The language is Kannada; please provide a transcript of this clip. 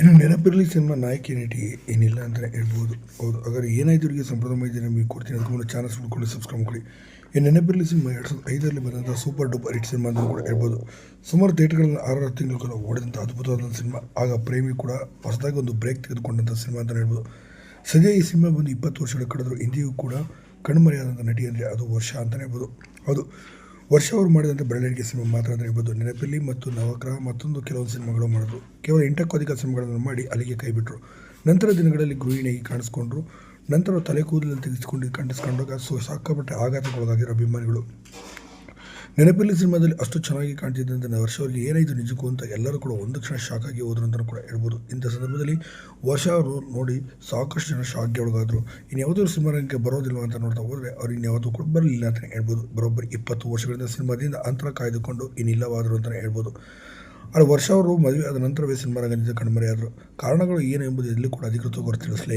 ಇನ್ನು ನೆನಪಿರಲಿ ಸಿನಿಮಾ ನಾಯಕಿ ನಟಿ ಏನಿಲ್ಲ ಅಂತ ಹೇಳ್ಬೋದು. ಹೌದು, ಹಾಗಾದ್ರೆ ಏನಾಯ್ತು ಇವರಿಗೆ ಸಂಪ್ರದಾಯ ಇದೆ ನಿಮಗೆ ಕೊಡ್ತೀನಿ. ಅದಕ್ಕೆ ಮುಂದೆ ಚಾನಲ್ಸ್ ಉಳ್ಕೊಂಡು ಸಬ್ಸ್ಕ್ರೈಬ್ ಮಾಡಿ ಈ ನೆನಪಿರಲಿ ಸಿನಿಮಾ ಎರಡು ಸಾವಿರದ ಐದರಲ್ಲಿ ಬಂದಂಥ ಸೂಪರ್ ಡೂಪರ್ ಹಿಟ್ ಸಿನಿಮಾ ಅಂತ ಕೂಡ ಹೇಳ್ಬೋದು. ಸುಮಾರು ಥಿಯೇಟರ್ಗಳನ್ನು ಆರಾರು ತಿಂಗಳು ಕಾಲ ಓಡಿದಂಥ ಅದ್ಭುತವಾದಂಥ ಸಿನಿಮಾ. ಆಗ ಪ್ರೇಮಿ ಕೂಡ ಹೊಸದಾಗಿ ಒಂದು ಬ್ರೇಕ್ ತೆಗೆದುಕೊಂಡಂಥ ಸಿನಿಮಾ ಅಂತಲೇ ಹೇಳ್ಬೋದು. ಸದ್ಯ ಈ ಸಿನಿಮಾ ಬಂದು ಇಪ್ಪತ್ತು ವರ್ಷಗಳ ಕಡಿದ್ರು ಇಂದಿಗೂ ಕೂಡ ಕಣ್ಮರೆಯಾದಂಥ ನಟಿ ಅಂದರೆ ಅದು ವರ್ಷ ಅಂತಲೇ ಹೇಳ್ಬೋದು. ಹೌದು ವರ್ಷ ಅವರು ಮಾಡಿದಂಥ ಬೆಳವಣಿಗೆ ಸಿನಿಮಾ ಮಾತ್ರ ಅಂದರೆ ಹೇಳ್ಬೋದು ನೆನಪಲ್ಲಿ ಮತ್ತು ನವಗ್ರಹ ಮತ್ತೊಂದು ಕೆಲವೊಂದು ಸಿನಿಮಾಗಳು ಮಾಡಿದ್ರು. ಕೇವಲ ಎಂಟಕ್ಕೂ ಅಧಿಕ ಸಿನಿಮಾಗಳನ್ನು ಮಾಡಿ ಅಲ್ಲಿಗೆ ಕೈಬಿಟ್ರು ನಂತರ ದಿನಗಳಲ್ಲಿ ಗೃಹಿಣಿಯಾಗಿ ಕಾಣಿಸ್ಕೊಂಡ್ರು. ನಂತರ ತಲೆ ಕೂದಲಲ್ಲಿ ತೆಗೆಸಿಕೊಂಡು ಕಂಡಿಸ್ಕೊಂಡಾಗ ಸೊ ಸಾಕಪಟ್ಟೆ ಆಘಾತಕ್ಕೊಳಗಾಗಿರೋ ಅಭಿಮಾನಿಗಳು. ನೆನಪಲ್ಲಿ ಸಿನಿಮಾದಲ್ಲಿ ಅಷ್ಟು ಚೆನ್ನಾಗಿ ಕಾಣ್ತಿದ್ದಂಥ ವರ್ಷ ಅವರಿಗೆ ಏನಾಯಿತು ನಿಜಕ್ಕೂ ಅಂತ ಎಲ್ಲರೂ ಕೂಡ ಒಂದು ಕ್ಷಣ ಶಾಕ್ ಆಗಿ ಹೋದ್ರು ಅಂತ ಕೂಡ ಹೇಳ್ಬೋದು. ಇಂಥ ಸಂದರ್ಭದಲ್ಲಿ ವರ್ಷ ಅವರು ನೋಡಿ ಸಾಕಷ್ಟು ಜನ ಶಾಕ್ಗೆ ಒಳಗಾದರು. ಇನ್ಯಾವುದೋ ಸಿನಿಮಾ ರಂಗಕ್ಕೆ ಬರೋದಿಲ್ಲ ಅಂತ ನೋಡ್ತಾ ಹೋದರೆ ಅವ್ರು ಇನ್ಯಾವುದೂ ಕೂಡ ಬರಲಿಲ್ಲ ಅಂತ ಹೇಳ್ಬೋದು. ಬರೋಬ್ಬರಿ ಇಪ್ಪತ್ತು ವರ್ಷಗಳಿಂದ ಸಿನಿಮಾದಿಂದ ಅಂತರ ಕಾಯ್ದುಕೊಂಡು ಇನ್ನಿಲ್ಲವಾದರು ಅಂತಲೇ ಹೇಳ್ಬೋದು. ಆದರೆ ವರ್ಷ ಅವರು ಮದುವೆ ಆದ ನಂತರವೇ ಸಿನಿಮಾ ರಂಗದಿಂದ ಕಣ್ಮರೆಯಾದರು. ಕಾರಣಗಳು ಏನು ಎಂಬುದು ಎಲ್ಲಿ ಕೂಡ ಅಧಿಕೃತವಾಗಿ ತಿಳಿಸಲೇ